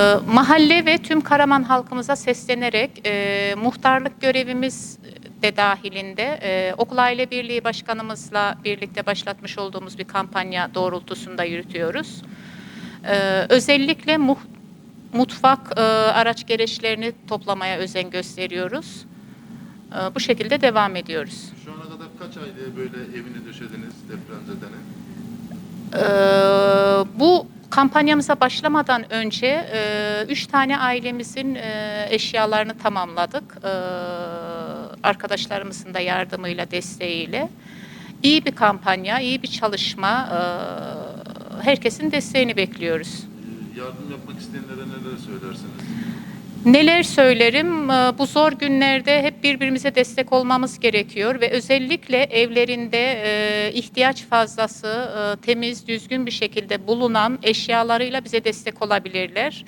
Ee, Mahalle ve tüm Karaman halkımıza seslenerek e, muhtarlık görevimiz de dahilinde e, Okul Aile Birliği Başkanımızla birlikte başlatmış olduğumuz bir kampanya doğrultusunda yürütüyoruz. Ee, özellikle muh- mutfak e, araç gereçlerini toplamaya özen gösteriyoruz. Ee, bu şekilde devam ediyoruz. Şu ana kadar kaç aileye böyle evini döşediniz depremzedenin? Ee, kampanyamıza başlamadan önce e, üç tane ailemizin e, eşyalarını tamamladık. Ee, arkadaşlarımızın da yardımıyla, desteğiyle. İyi bir kampanya, iyi bir çalışma. Ee, herkesin desteğini bekliyoruz. Yardım yapmak isteyenlere neler söylersiniz? Neler söylerim? Ee, Bu zor günlerde hep birbirimize destek olmamız gerekiyor ve özellikle evlerinde e, ihtiyaç fazlası e, temiz, düzgün bir şekilde bulunan eşyalarıyla bize destek olabilirler.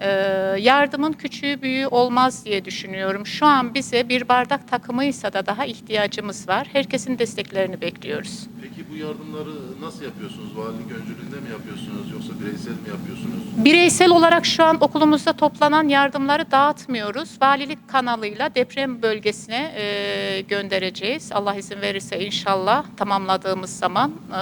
Ee, Yardımın küçüğü büyüğü olmaz diye düşünüyorum. Şu an bize bir bardak takımıysa da daha ihtiyacımız var. Herkesin desteklerini bekliyoruz. Peki bu yardımları nasıl yapıyorsunuz? Valilik öncülüğünde mi yapıyorsunuz yoksa bireysel mi yapıyorsunuz? Bireysel olarak şu an okulumuzda toplanan yardımları dağıtmıyoruz. Valilik kanalıyla deprem bölgesine e, göndereceğiz. Allah izin verirse inşallah tamamladığımız zaman. e,